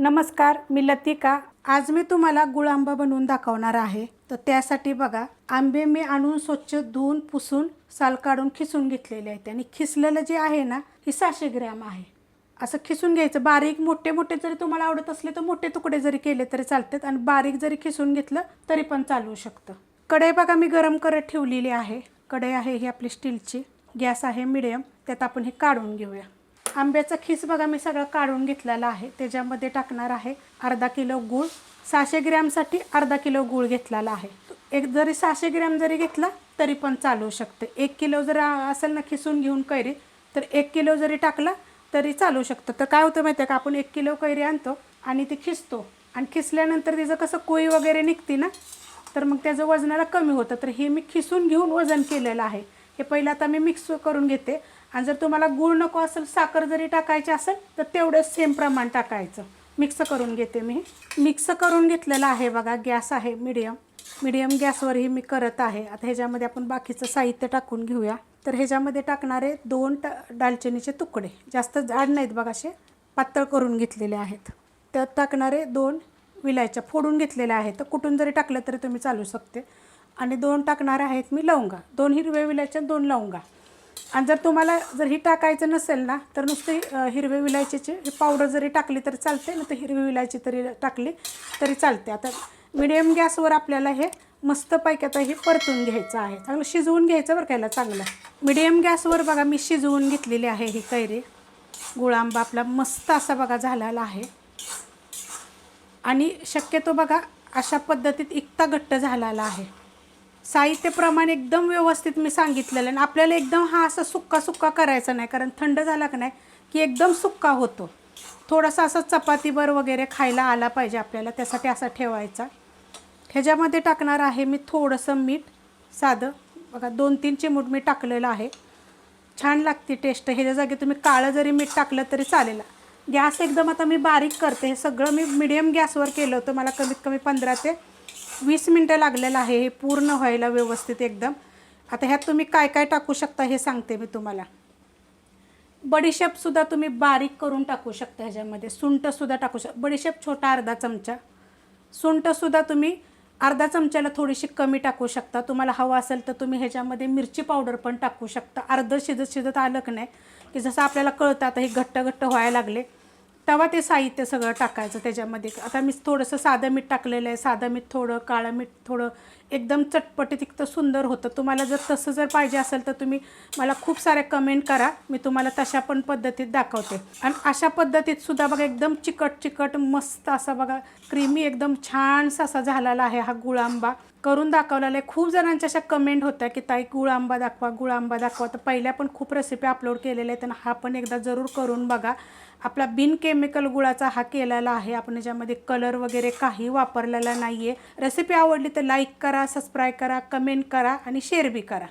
नमस्कार मी लतिका. आज मी तुम्हाला गुळ आंबा बनवून दाखवणार आहे. तर त्यासाठी बघा आंबे मी आणून स्वच्छ धुवून पुसून साल काढून खिसून घेतलेले आहेत. आणि खिसलेलं जे आहे ना ही सहाशे ग्रॅम आहे. असं खिसून घ्यायचं. बारीक मोठे मोठे जरी तुम्हाला आवडत असले तर मोठे तुकडे जरी केले तरी चालतात. आणि बारीक जरी खिसून घेतलं तरी पण चालू शकतं. कढई बघा मी गरम करत ठेवलेली आहे. कढई आहे ही आपली स्टीलची. गॅस आहे मिडियम. त्यात आपण हे काढून घेऊया. आंब्याचा खीस बघा मी सगळं काढून घेतलेला आहे. त्याच्यामध्ये टाकणार आहे अर्धा किलो गूळ. सहाशे ग्रॅमसाठी अर्धा किलो गूळ घेतलेला आहे. एक जरी सहाशे ग्रॅम जरी घेतला तरी पण चालू शकते. एक किलो जर असेल ना खिसून घेऊन कैरी तर एक किलो जरी टाकला तरी चालू शकतं. तर काय होतं माहिती आहे का आपण एक किलो कैरी आणतो आणि ती खिसतो. आणि खिसल्यानंतर तिचं कसं कोई वगैरे निघते ना तर मग त्याचं वजनाला कमी होतं. तर हे मी खिसून घेऊन वजन केलेलं आहे. हे पहिलं आता मी मिक्स करून घेते. आणि जर तुम्हाला गूळ नको असेल साखर जरी टाकायची असेल तर तेवढंच सेम प्रमाण टाकायचं. मिक्स करून घेते मी. मिक्स करून घेतलेलं आहे बघा गॅस आहे मिडियम मिडियम गॅसवरही मी करत आहे. आता ह्याच्यामध्ये आपण बाकीचं साहित्य टाकून घेऊया. तर ह्याच्यामध्ये टाकणारे दोन ट दालचिनीचे तुकडे. जास्त जाड नाहीत बघा असे पातळ करून घेतलेले आहेत. त्यात टाकणारे दोन विलायच्या फोडून घेतलेल्या आहेत. तर कुठून जरी टाकलं तरी तुम्ही चालू शकते. आणि दोन टाकणार आहेत मी लवंगा. दोन हिरव्या विलायच्या दोन लवंगा. आणि जर तुम्हाला जर ही टाकायचं नसेल ना तर नुसते हिरवे विलायचीची ही पावडर जरी टाकली तरी चालते ना तर हिरवी विलायची तरी टाकली तरी चालते. आता मिडियम गॅसवर आपल्याला हे मस्तपैकी आता हे परतून घ्यायचं आहे. चांगलं शिजवून घ्यायचं बरं कायला चांगलं. मिडियम गॅसवर बघा मी शिजवून घेतलेली आहे ही कैरी. गुळांबा आपला मस्त असा बघा झालेला आहे. आणि शक्यतो बघा अशा पद्धतीत इतका घट्ट झालेला आहे. साहित्यप्रमाणे एकदम व्यवस्थित मी सांगितलेलं आणि आपल्याला एकदम हा असा सुक्का सुक्का करायचा नाही कारण थंड झाला का नाही की एकदम सुक्का होतो. थोडासा असा चपातीवर वगैरे खायला आला पाहिजे आपल्याला त्यासाठी असा ठेवायचा. ह्याच्यामध्ये टाकणार आहे मी थोडंसं मीठ साधं. बघा दोन तीन चिमूट मी टाकलेलं आहे. छान लागते टेस्ट ह्याच्या जागी तुम्ही काळं जरी मीठ टाकलं तरी चालेल. गॅस एकदम आता मी बारीक करते. हे सगळं मी मिडियम गॅसवर केलं होतं. मला कमीत कमी पंधरा ते वीस मिनटं लागलेलं आहे हे पूर्ण व्हायला व्यवस्थित एकदम. आता ह्यात तुम्ही काय काय टाकू शकता हे सांगते मी तुम्हाला. बडीशेपसुद्धा तुम्ही बारीक करून टाकू शकता ह्याच्यामध्ये. सुंठसुद्धा टाकू शकता बडीशेप छोटा अर्धा चमचा. सुंठसुद्धा तुम्ही अर्धा चमच्याला थोडीशी कमी टाकू शकता. तुम्हाला हवं असेल तर तुम्ही ह्याच्यामध्ये मिरची पावडर पण टाकू शकता. अर्धं शिजत शिजत आलं की नाही की जसं आपल्याला कळतं आता हे घट्ट घट्ट व्हायला लागले. तेव्हा ते साहित्य सगळं टाकायचं त्याच्यामध्ये. आता मी थोडंसं साधं मीठ टाकलेलं आहे. साधं मीठ थोडं काळं मीठ थोडं एकदम चटपटीत इतकं सुंदर होतं. तुम्हाला जर तसं जर पाहिजे असेल तर तुम्ही मला खूप साऱ्या कमेंट करा. मी तुम्हाला तशा पण पद्धतीत दाखवते. आणि अशा पद्धतीत सुद्धा बघा एकदम चिकट चिकट मस्त असा बघा क्रीमी एकदम छानसा असा झालेला आहे हा गुळ आंबा करून दाखवलेला आहे. खूप जणांच्या अशा कमेंट होत्या की ताई गुळ आंबा दाखवा गुळ आंबा दाखवा. तर पहिल्या पण खूप रेसिपी अपलोड केलेल्या आहेत आणि हा पण एकदा जरूर करून बघा. आपला बिन केमिकल गुळाचा हा केलेला आहे. आपण याच्यामध्ये कलर वगैरे काही वापरलेला नाही आहे रेसिपी आवडली तर लाईक करा सबस्क्राईब करा कमेंट करा आणि शेअर बी करा.